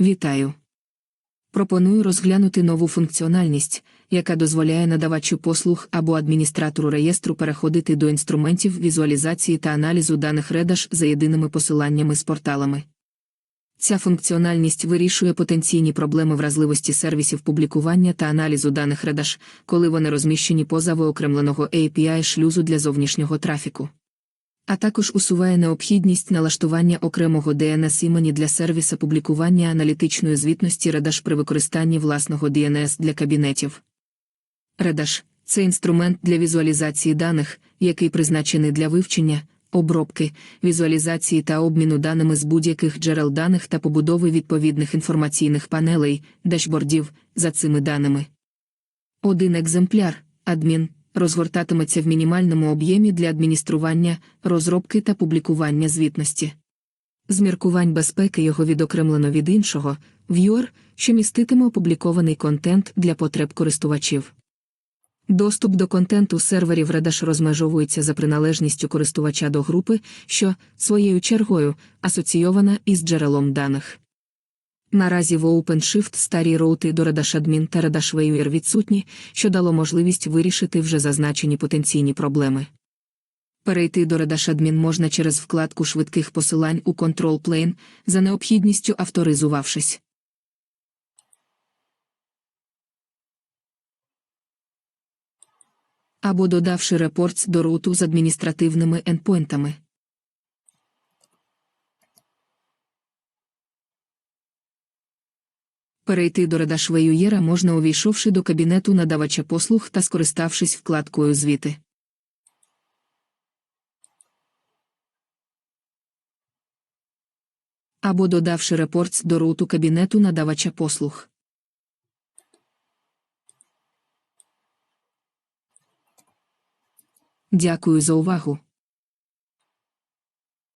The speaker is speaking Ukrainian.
Вітаю. Пропоную розглянути нову функціональність, яка дозволяє надавачу послуг або адміністратору реєстру переходити до інструментів візуалізації та аналізу даних редаш за єдиними посиланнями з порталами. Ця функціональність вирішує потенційні проблеми вразливості сервісів публікування та аналізу даних редаш, коли вони розміщені поза виокремленого API шлюзу для зовнішнього трафіку. А також усуває необхідність налаштування окремого DNS імені для сервіса публікування аналітичної звітності Reddash при використанні власного DNS для кабінетів. Reddash – це інструмент для візуалізації даних, який призначений для вивчення, обробки, візуалізації та обміну даними з будь-яких джерел даних та побудови відповідних інформаційних панелей, дашбордів за цими даними. Один екземпляр, адмін, розгортатиметься в мінімальному об'ємі для адміністрування, розробки та публікування звітності. З міркувань безпеки його відокремлено від іншого, viewer, що міститиме опублікований контент для потреб користувачів. Доступ до контенту серверів Reddash розмежовується за приналежністю користувача до групи, що, своєю чергою, асоційована із джерелом даних. Наразі в OpenShift старі роути до Reddash Admin та Reddash відсутні, що дало можливість вирішити вже зазначені потенційні проблеми. Перейти до Reddash Admin можна через вкладку швидких посилань у Control Plane, за необхідністю авторизувавшись. Або додавши репортс до руту з адміністративними ендпойнтами. Перейти до Viewer можна увійшовши до кабінету надавача послуг та скориставшись вкладкою Звіти. Або додавши репортс до руту кабінету надавача послуг. Дякую за увагу.